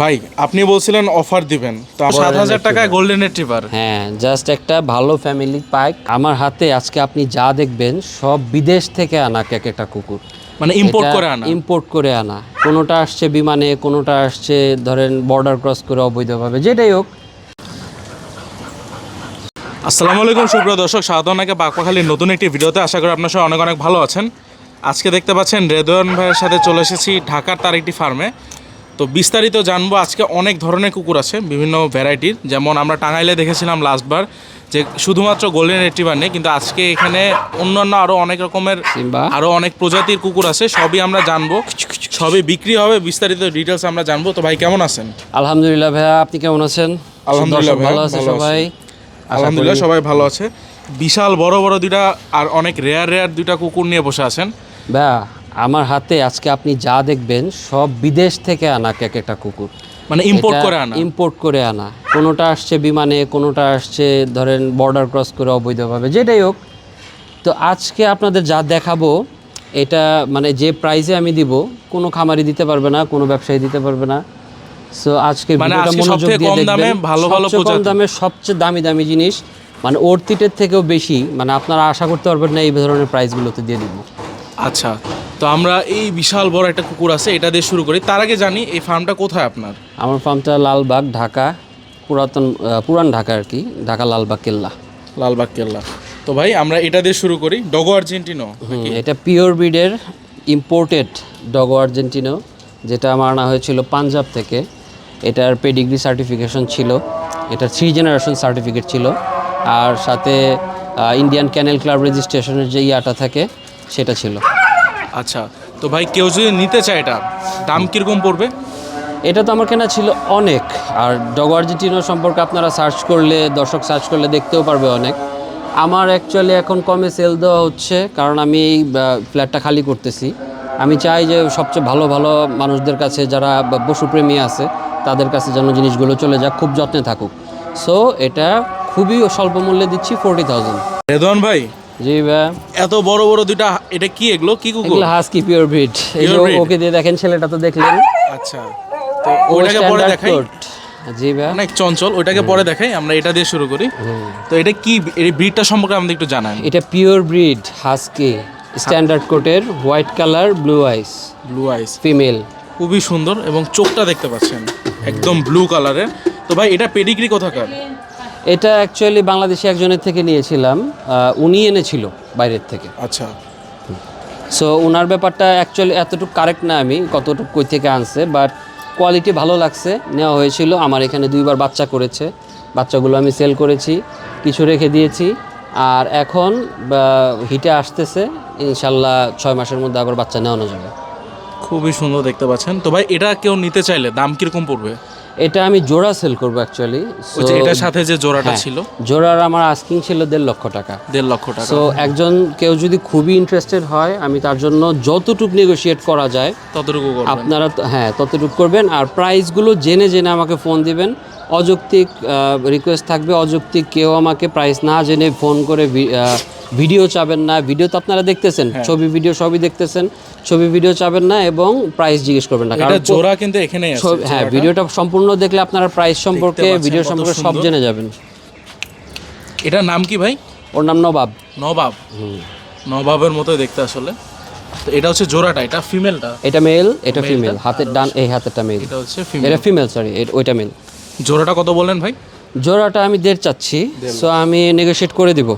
ভাই আপনি বলছিলেন অফার দিবেন তো সাত হাজার টাকায় গোল্ডেন রিট্রিভার হ্যাঁ জাস্ট একটা ভালো ফ্যামিলি পাইক আমার হাতে আজকে আপনি যা দেখবেন সব বিদেশ থেকে আনা এক একটা কুকুর। মানে ইম্পোর্ট করে আনা? ইম্পোর্ট করে আনা। কোনোটা আসছে বিমানে কোনোটা আসছে ধরেন বর্ডার ক্রস করে অবৈধভাবে যেটাই হোক। আসসালামু আলাইকুম সুপ্রিয় দর্শক স্বাগত আপনাকে বাকপাখালির নতুন একটি ভিডিওতে। আশা করি আপনার সবাই অনেক অনেক ভালো আছেন। আজকে দেখতে পাচ্ছেন রেদওয়ান ভাইয়ের সাথে চলে এসেছি ঢাকার তার একটি ফার্মে তো বিস্তারিত জানব আজকে অনেক ধরনের কুকুর আছে বিভিন্ন ভ্যারাইটির। যেমন আমরা টাঙ্গাইলে দেখেছিলাম লাস্টবার যে শুধুমাত্র গোল্ডেন রেট্রিভার নেই কিন্তু আজকে এখানে অন্যান্য আরও অনেক রকমের আরও অনেক প্রজাতির কুকুর আছে সবই আমরা জানব সবই বিক্রি হবে বিস্তারিত ডিটেলস আমরা জানব। তো ভাই কেমন আছেন? আলহামদুলিল্লাহ ভাইয়া আপনি কেমন আছেন? আলহামদুলিল্লাহ ভালো আছে সবাই? আলহামদুলিল্লাহ সবাই ভালো আছে। বিশাল বড় বড় দুইটা আর অনেক রেয়ার রেয়ার দুইটা কুকুর নিয়ে বসে আছেন। ভাইয়া আমার হাতে আজকে আপনি যা দেখবেন সব বিদেশ থেকে আনা এক একটা কুকুর। মানে ইম্পোর্ট করে আনা? ইম্পোর্ট করে আনা। কোনোটা আসছে বিমানে কোনোটা আসছে ধরেন বর্ডার ক্রস করে অবৈধভাবে যেটাই হোক। তো আজকে আপনাদের যা দেখাবো এটা মানে যে প্রাইসে আমি দিব কোনো খামারি দিতে পারবে না কোনো ব্যবসায়ী দিতে পারবে না। সো আজকে মানে ভিডিওটা মনোযোগ দিয়ে দেখবেন। ভালো ভালো কম দামে সবচেয়ে দামি দামি জিনিস মানে অর্থিটের থেকেও বেশি মানে আপনারা আশা করতে পারবেন না এই ধরনের প্রাইসগুলোতে দিয়ে দিব। আচ্ছা তো আমরা এই বিশাল বড় একটা কুকুর আছে এটা দিয়ে শুরু করি। তার আগে জানি এই ফার্মটা কোথায় আপনার? আমার ফার্মটা লালবাগ ঢাকা পুরাতন পুরান ঢাকা আর কি ঢাকা লালবাগ কেল্লা। লালবাগ কেল্লা। তো ভাই আমরা এটা দিয়ে শুরু করি ডগো আর্জেন্টিনো এটা পিওর ব্রিডের ইম্পোর্টেড ডগো আর্জেন্টিনো যেটা আমার আনা হয়েছিল পাঞ্জাব থেকে। এটার পেডিগ্রি সার্টিফিকেশন ছিল এটা থ্রি জেনারেশন সার্টিফিকেট ছিল। আর সাথে ইন্ডিয়ান ক্যানেল ক্লাব রেজিস্ট্রেশনের যে ইয়াটা থাকে সেটা ছিল। আচ্ছা তো ভাই কেউ যদি নিতে চায় এটা দাম কীরকম পড়বে? এটা তো আমার কেনা ছিল অনেক আর ডগ আর্জেন্টিনো সম্পর্কে আপনারা সার্চ করলে দর্শক সার্চ করলে দেখতেও পারবে অনেক। আমার অ্যাকচুয়ালি এখন কমে সেল দেওয়া হচ্ছে কারণ আমি এই ফ্ল্যাটটা খালি করতেছি। আমি চাই যে সবচেয়ে ভালো ভালো মানুষদের কাছে যারা বা পশুপ্রেমী আছে তাদের কাছে যেন জিনিসগুলো চলে যাক খুব যত্নে থাকুক। সো এটা খুবই স্বল্প মূল্যে দিচ্ছি ফোরটি থাউজেন্ড রেদওয়ান ভাই জি ভাই। এত বড় বড় দুইটা এটা কি এগুলো? কি কুকুর? এগুলো হাসকি পিওর ব্রিড এই যে ওকে দিয়ে দেখেন ছেলেটা তো দেখলেন। আচ্ছা। তো ওইটাকে পরে দেখাই। জি ভাই। অনেক চঞ্চল ওইটাকে পরে দেখাই আমরা এটা দিয়ে শুরু করি। তো এটা কি এই ব্রিডটা সম্পর্কে আমাদের একটু জানান। এটা পিওর ব্রিড হাস্কি স্ট্যান্ডার্ড কোটের white colour blue ice blue ice female খুবই সুন্দর এবং চোখটা দেখতে পাচ্ছেন। একদম ব্লু কালারের তো ভাই এটা পেডিগ্রি কোথাকার? এটা অ্যাকচুয়ালি বাংলাদেশে একজনের থেকে নিয়েছিলাম উনি এনেছিল বাইরের থেকে। আচ্ছা। সো ওনার ব্যাপারটা অ্যাকচুয়ালি এতটুকু কারেক্ট না আমি কতটুকু কই থেকে আনছে বাট কোয়ালিটি ভালো লাগছে নেওয়া হয়েছিল। আমার এখানে দুইবার বাচ্চা করেছে বাচ্চাগুলো আমি সেল করেছি কিছু রেখে দিয়েছি। আর এখন হিটে আসতেছে ইনশাল্লাহ ছয় মাসের মধ্যে আবার বাচ্চা নেওয়ানো যাবে। খুবই সুন্দর দেখতে পাচ্ছেন। তো ভাই এটা কেউ নিতে চাইলে দাম কীরকম পড়বে? এটা আমি জোড়া সেল করব অ্যাকচুয়ালি এটার সাথে যে জোড়াটা ছিল? জোড়ার আমার আস্কিং ছিল দেড় লক্ষ টাকা। দেড় লক্ষ টাকা। সো একজন কেউ যদি খুবই ইন্টারেস্টেড হয় আমি তার জন্য যতটুকু নেগোশিয়েট করা যায় ততটুকু আপনারা হ্যাঁ ততটুকু করবেন। আর প্রাইসগুলো জেনে জেনে আমাকে ফোন দিবেন। অযৌক্তিক রিকোয়েস্ট থাকবে। অযৌক্তিক কেউ আমাকে প্রাইস না জেনে ফোন করে ভিডিও চাবেন না। ভিডিও তো আপনারা দেখতেছেন। হ্যাঁ। ছবি ভিডিও সবই দেখতেছেন। ছবি ভিডিও চাবেন না এবং প্রাইস জিজ্ঞেস করবেন না। কারণ জোড়া কিন্তু ছবি- হ্যাঁ ভিডিওটা সম্পূর্ণ দেখলে আপনারা প্রাইস সম্পর্কে ভিডিও সম্পর্কে সব জেনে যাবেন। এটার নাম কি ভাই? ওর নাম নবাব। নবাব। নবাবের মতো দেখতে আসলে। তো এটা হচ্ছে জোড়াটা এটা ফিমেলটা এটা মেল এটা ফিমেল হাতের ডান এই হাতেরটা মেল এটা হচ্ছে ফিমেল এটা ফিমেল সরি ওইটা মেল জোড়াটা কত বললেন ভাই? জোড়াটা আমি দেড় চাচ্ছি সো আমি নেগোশিয়েট করে দিব।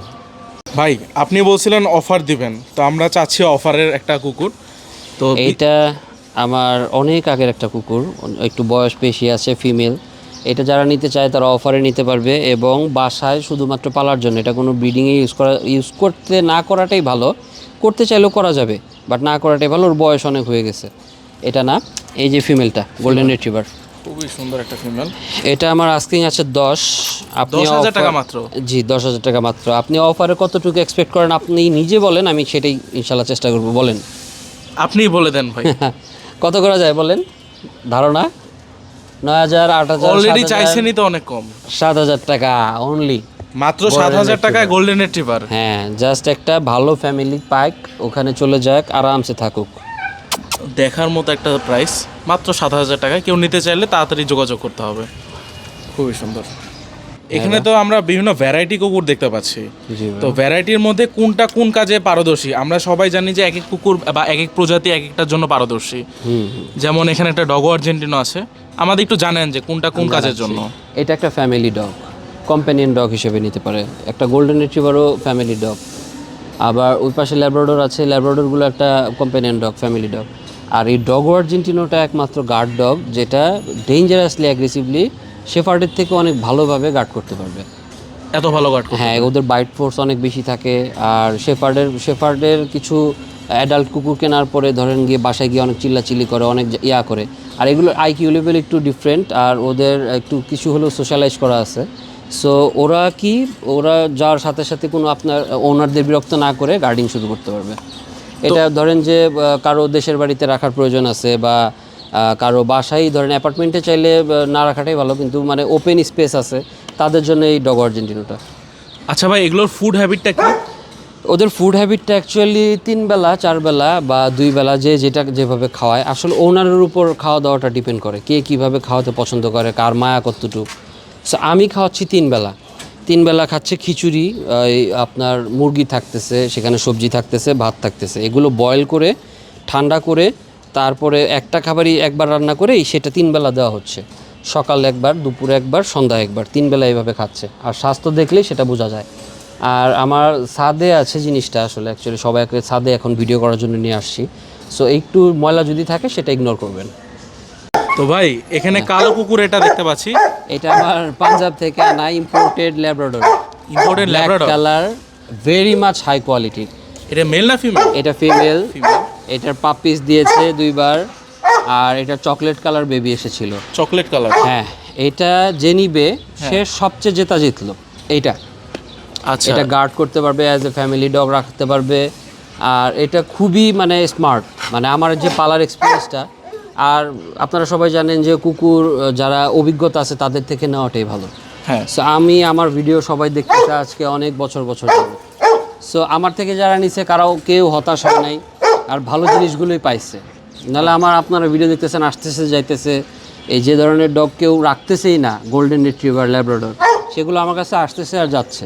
ভাই আপনি বলছিলেন অফার দিবেন তো আমরা চাচ্ছি অফারের একটা কুকুর। তো এইটা আমার অনেক আগের একটা কুকুর একটু বয়স বেশি আছে ফিমেল এটা যারা নিতে চায় তারা অফারে নিতে পারবে এবং বাসায় শুধুমাত্র পালার জন্য। এটা কোনো ব্রিডিংয়ে ইউজ করা ইউজ করতে না করাটাই ভালো। করতে চাইলেও করা যাবে বাট না করাটাই ভালো। ওর বয়স অনেক হয়ে গেছে। এটা না এই যে ফিমেলটা গোল্ডেন রিট্রিভার খুবই সুন্দর একটা ফিমেল এটা আমার আস্কিং আছে দশ। আপনি 10,000 offer- টাকা মাত্র? জি দশ হাজার টাকা মাত্র। আপনি অফারে কতটুকু এক্সপেক্ট করেন? আপনি নিজে বলেন আমি সেটাই ইনশাল্লাহ চেষ্টা করব। বলেন। আপনিই বলে দেন ভাই। কত করা যায় বলেন? ধারণা? নয় হাজার আট হাজার অলরেডি চাইছেনই তো অনেক কম। সাত হাজার টাকা অনলি মাত্র সাত হাজার টাকায় গোল্ডেন রিট্রিভার হ্যাঁ জাস্ট একটা ভালো ফ্যামিলি পাইক ওখানে চলে যাক আরামসে থাকুক। দেখার মতো একটা প্রাইস মাত্র সাত হাজার টাকা কেউ নিতে চাইলে তাড়াতাড়ি যোগাযোগ করতে হবে। খুবই সুন্দর। এখানে তো আমরা বিভিন্ন ভ্যারাইটি কুকুর দেখতে পাচ্ছি। তো ভ্যারাইটির মধ্যে কোনটা কোন কাজে পারদর্শী? আমরা সবাই জানি যে এক এক কুকুর বা এক এক প্রজাতি এক একটার জন্য পারদর্শী। যেমন এখানে একটা ডগো আর্জেন্টিনো আছে। আমাদের একটু জানেন যে কোনটা কোন কাজের জন্য। এটা একটা ফ্যামিলি ডগ কম্প্যানিয়ন ডগ হিসেবে নিতে পারে। একটা গোল্ডেন রিট্রিভারও ফ্যামিলি ডগ আবার ওই পাশে ল্যাব্রাডোর আছে ল্যাব্রাডোরগুলো একটা কম্প্যানিয়ন ডগ ফ্যামিলি ডগ আর এই ডগ আর্জেন্টিনোটা একমাত্র গার্ড ডগ যেটা ডেঞ্জারাসলি অ্যাগ্রেসিভলি শেফার্ডের থেকে অনেক ভালোভাবে গার্ড করতে পারবে। এত ভালো গার্ড হ্যাঁ ওদের বাইট ফোর্স অনেক বেশি থাকে আর শেফার্ডের শেফার্ডের কিছু অ্যাডাল্ট কুকুর কেনার পরে ধরেন গিয়ে বাসায় গিয়ে অনেক চিল্লাচিল্লি করে অনেক ইয়া করে। আর এগুলোর আইকিউ লেভেল একটু ডিফারেন্ট আর ওদের একটু কিছু হলেও সোশ্যালাইজ করা আছে। সো ওরা কি ওরা যাওয়ার সাথে সাথে কোনো আপনার ওনারদের বিরক্ত না করে গার্ডিং শুরু করতে পারবে। এটা ধরেন যে কারও দেশের বাড়িতে রাখার প্রয়োজন আছে বা কারও বাসায় ধরেন অ্যাপার্টমেন্টে চাইলে না রাখাটাই ভালো কিন্তু মানে ওপেন স্পেস আছে তাদের জন্য এই ডগ আর্জেন্টিনোটা আচ্ছা ভাই এগুলোর ফুড হ্যাবিটটা কি? ওদের ফুড হ্যাবিটটা অ্যাকচুয়ালি তিন বেলা চার বেলা বা দুই বেলা যে যেটা যেভাবে খাওয়ায়। আসলে ওনারের উপর খাওয়া দাওয়াটা ডিপেন্ড করে কে কীভাবে খাওয়াতে পছন্দ করে কার মায়া কতটুকু। সো আমি খাওয়াচ্ছি তিন বেলা। তিন বেলা খাচ্ছে খিচুড়ি এই আপনার মুরগি থাকতেছে সেখানে সবজি থাকতেছে ভাত থাকতেছে। এগুলো বয়েল করে ঠান্ডা করে তারপরে একটা খাবারই একবার রান্না করেই সেটা তিন বেলা দেওয়া হচ্ছে। সকাল একবার দুপুর একবার সন্ধ্যা একবার তিন বেলা এইভাবে খাচ্ছে। আর স্বাস্থ্য দেখলেই সেটা বোঝা যায়। আর আমার ছাদে আছে জিনিসটা আসলে অ্যাকচুয়ালি সবাইকে সাদে এখন ভিডিও করার জন্য নিয়ে আসছি। সো একটু ময়লা যদি থাকে সেটা ইগনোর করবেন। তো ভাই এখানে কালো কুকুর এটা দেখতে পাচ্ছি। এটা আমার পাঞ্জাব থেকে আনা imported Labrador imported Labrador colour very much high কোয়ালিটির এটা মেল না ফিমেল এটা ফিমেল ফিমেল এটার পাপিস দিয়েছে দুইবার আর এটা চকলেট কালার বেবি এসেছিল। চকলেট কালার হ্যাঁ এটা যে নিবে সে সবচেয়ে জেতা জিতলো। এইটা। আচ্ছা। এটা গার্ড করতে পারবে অ্যাজ এ ফ্যামিলি ডগ রাখতে পারবে। আর এটা খুবই মানে স্মার্ট মানে আমার যে পালার এক্সপিরিয়েন্সটা আর আপনারা সবাই জানেন যে কুকুর যারা অভিজ্ঞতা আছে তাদের থেকে নেওয়াটাই ভালো। হ্যাঁ। সো আমি আমার ভিডিও সবাই দেখতেছে আজকে অনেক বছর বছর ধরে। সো আমার থেকে যারা নিছে কারাও কেউ হতাশ হয় নাই আর ভালো জিনিসগুলোই পাইছে। নাহলে আমার আপনারা ভিডিও দেখতেছেন আসতেছে যাইতেছে। এই যে ধরনের ডগ কেউ রাখতেছেই না গোল্ডেন রিট্রিভার ল্যাব্রাডর সেগুলো আমার কাছে আসতেছে আর যাচ্ছে।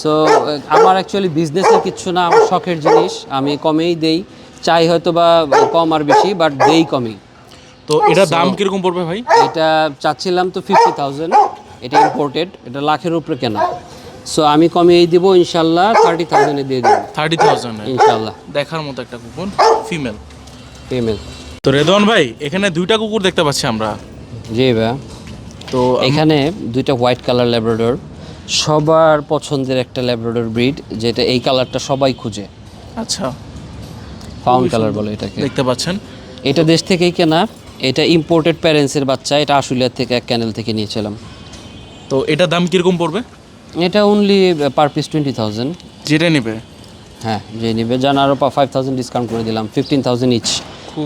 সো আমার অ্যাকচুয়ালি বিজনেসের কিচ্ছু না আমার শখের জিনিস আমি কমেই দেই। চাই হয়তো বা কম আর বেশি বাট দেই কমই। তো এটা দাম কীরকম পড়বে ভাই? এটা চাচ্ছিলাম তো ফিফটি থাউজেন্ড এটা ইম্পোর্টেড এটা লাখের উপরে কেনা। সো আমি কমিয়ে দিব ইনশাল্লাহ থার্টি থাউজেন্ডে দিয়ে দেবো। থার্টি থাউজেন্ড ইনশাল্লাহ। দেখার মতো একটা কুকুর ফিমেল ফিমেল তো রেদন ভাই এখানে দুইটা কুকুর দেখতে পাচ্ছি আমরা। জি ভাই তো এখানে দুইটা হোয়াইট কালার ল্যাব্রাডর সবার পছন্দের একটা ল্যাব্রাডর ব্রিড যেটা এই কালারটা সবাই খুঁজে। আচ্ছা। ফাউন্ড কালার বলে এটাকে। দেখতে পাচ্ছেন? এটা দেশ থেকেই কেনা এটা ইম্পোর্টেড প্যারেন্টসের বাচ্চা এটা আশুলিয়ার থেকে এক ক্যানেল থেকে নিয়েছিলাম। তো এটা দাম কীরকম পড়বে? এটা only per piece twenty thousand যেটা নেবে। হ্যাঁ যে নিবে। জান আরও ফাইভ থাউজেন্ড ডিসকাউন্ট করে দিলাম ফিফটিন থাউজেন্ড ইচ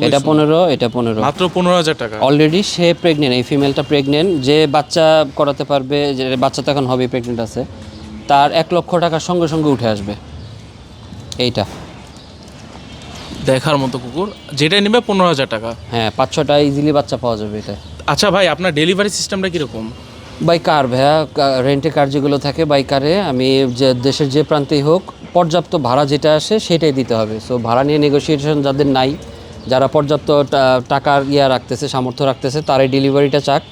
এটা পনেরো এটা পনেরো। মাত্র পনেরো হাজার টাকা। অলরেডি সে প্রেগনেন্ট এই ফিমেলটা প্রেগনেন্ট যে বাচ্চা করাতে পারবে যে বাচ্চা তো এখন হবে প্রেগনেন্ট আছে তার এক লক্ষ টাকার সঙ্গে সঙ্গে উঠে আসবে। এইটা। দেখার মতো কুকুর যেটা নেবে পনেরো হাজার টাকা। হ্যাঁ পাঁচ ছটা ইজিলি বাচ্চা পাওয়া যাবে এটা। আচ্ছা ভাই আপনার ডেলিভারি সিস্টেমটা কীরকম? বাই কার ভাইয়া রেন্টে কার যেগুলো থাকে বাই কারে আমি যে দেশের যে প্রান্তেই হোক পর্যাপ্ত ভাড়া যেটা আসে সেটাই দিতে হবে। সো ভাড়া নিয়ে নেগোসিয়েশন যাদের নাই যারা পর্যাপ্ত টাকার ইয়া রাখতেছে সামর্থ্য রাখতেছে তারাই ডেলিভারিটা চাক।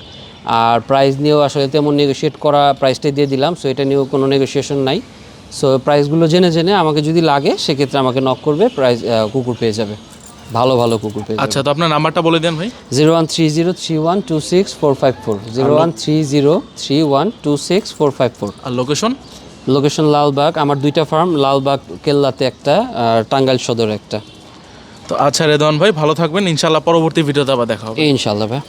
আর প্রাইস নিয়েও আসলে তেমন নেগোসিয়েট করা প্রাইসটাই দিয়ে দিলাম সো এটা নিয়েও কোনো নেগোসিয়েশন নাই। সো প্রাইসগুলো জেনে জেনে আমাকে যদি লাগে সেক্ষেত্রে আমাকে নক করবে প্রাইস কুকুর পেয়ে যাবে। ভালো ভালো কুকুর পেয়ে আচ্ছা তো আপনার নাম্বারটা বলে দেন ভাই। Zero one three zero three one two six four five four zero one three zero three one two six four five four আর লোকেশন লোকেশন লালবাগ আমার দুইটা ফার্ম লালবাগ কেল্লাতে একটা আর টাঙ্গাইল সদর একটা। তো আচ্ছা রেদন ভাই ভালো থাকবেন। ইনশাল্লাহ পরবর্তী ভিডিওতে আবার দেখা হবে। ইনশাল্লাহ ভাই।